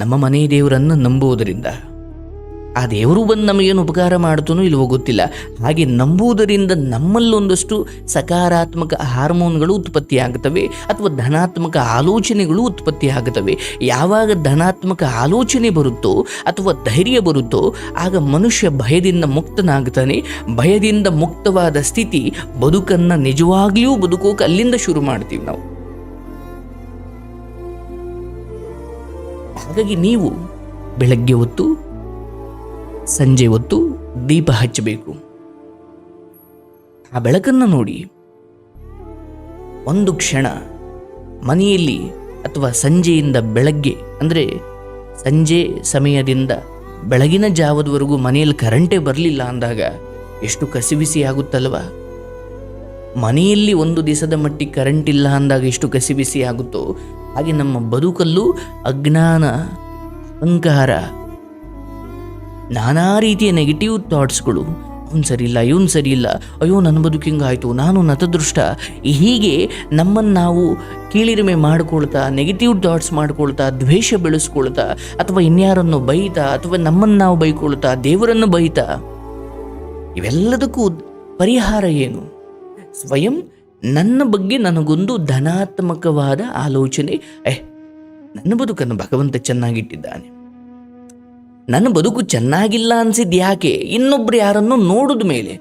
ನಮ್ಮ ಮನೆ ದೇವರನ್ನು ನಂಬುವುದರಿಂದ. ಆ ದೇವರು ಬಂದು ನಮಗೇನು ಉಪಕಾರ ಮಾಡುತ್ತೋ ಇಲ್ವೋ ಗೊತ್ತಿಲ್ಲ. ಹಾಗೆ ನಂಬುವುದರಿಂದ ನಮ್ಮಲ್ಲೊಂದಷ್ಟು ಸಕಾರಾತ್ಮಕ ಹಾರ್ಮೋನ್ಗಳು ಉತ್ಪತ್ತಿ ಆಗುತ್ತವೆ ಅಥವಾ ಧನಾತ್ಮಕ ಆಲೋಚನೆಗಳು ಉತ್ಪತ್ತಿ ಆಗುತ್ತವೆ ಯಾವಾಗ ಧನಾತ್ಮಕ ಆಲೋಚನೆ ಬರುತ್ತೋ ಅಥವಾ ಧೈರ್ಯ ಬರುತ್ತೋ, ಆಗ ಮನುಷ್ಯ ಭಯದಿಂದ ಮುಕ್ತನಾಗ್ತಾನೆ ಭಯದಿಂದ ಮುಕ್ತವಾದ ಸ್ಥಿತಿ ಬದುಕನ್ನು ನಿಜವಾಗಿಯೂ ಬದುಕೋಕೆ ಅಲ್ಲಿಂದ ಶುರು ಮಾಡ್ತೀವಿ ನಾವು. ಹಾಗಾಗಿ ನೀವು ಬೆಳಗ್ಗೆ ಹೊತ್ತು, ಸಂಜೆ ಹೊತ್ತು ದೀಪ ಹಚ್ಚಬೇಕು. ಆ ಬೆಳಕನ್ನು ನೋಡಿ. ಒಂದು ಕ್ಷಣ ಮನೆಯಲ್ಲಿ ಅಥವಾ ಸಂಜೆಯಿಂದ ಬೆಳಗ್ಗೆ, ಅಂದರೆ ಸಂಜೆ ಸಮಯದಿಂದ ಬೆಳಗಿನ ಜಾವದವರೆಗೂ ಮನೆಯಲ್ಲಿ ಕರೆಂಟೇ ಬರಲಿಲ್ಲ ಅಂದಾಗ ಎಷ್ಟು ಕಸಿಬಿಸಿ ಆಗುತ್ತಲ್ವ? ಮನೆಯಲ್ಲಿ ಒಂದು ದಿವಸದ ಮಟ್ಟಿಗೆ ಕರೆಂಟ್ ಇಲ್ಲ ಅಂದಾಗ ಎಷ್ಟು ಕಸಿಬಿಸಿ ಆಗುತ್ತೋ ಹಾಗೆ ನಮ್ಮ ಬದುಕಲ್ಲೂ ಅಜ್ಞಾನ ಅಹಂಕಾರ ನಾನಾ ರೀತಿಯ ನೆಗೆಟಿವ್ ಥಾಟ್ಸ್ಗಳು ಅವ್ನು ಸರಿ ಇಲ್ಲ ಇವನು ಸರಿ ಇಲ್ಲ ಅಯ್ಯೋ ನನ್ನ ಬದುಕು ಹಿಂಗಾಯಿತು, ನಾನು ನತದೃಷ್ಟ. ಹೀಗೆ ನಮ್ಮನ್ನು ನಾವು ಕೀಳಿರಿಮೆ ಮಾಡ್ಕೊಳ್ತಾ ನೆಗೆಟಿವ್ ಥಾಟ್ಸ್ ಮಾಡ್ಕೊಳ್ತಾ, ದ್ವೇಷ ಬೆಳೆಸ್ಕೊಳ್ತಾ, ಅಥವಾ ಇನ್ಯಾರನ್ನು ಬೈತಾ, ಅಥವಾ ನಮ್ಮನ್ನು ನಾವು ಬೈಕೊಳ್ತಾ, ದೇವರನ್ನು ಬೈತಾ, ಇವೆಲ್ಲದಕ್ಕೂ ಪರಿಹಾರ ಏನು? ಸ್ವಯಂ ನನ್ನ ಬಗ್ಗೆ ನನಗೊಂದು ಧನಾತ್ಮಕವಾದ ಆಲೋಚನೆ. ಏ, ನನ್ನ ಬದುಕನ್ನು ಭಗವಂತ ಚೆನ್ನಾಗಿಟ್ಟಿದ್ದಾನೆ. ನನ್ನ ಬದುಕು ಚೆನ್ನಾಗಿಲ್ಲ ಅನ್ಸಿದ್ ಯಾಕೆ ಇನ್ನೊಬ್ರು ಯಾರನ್ನು ನೋಡಿದ ಮೇಲೆ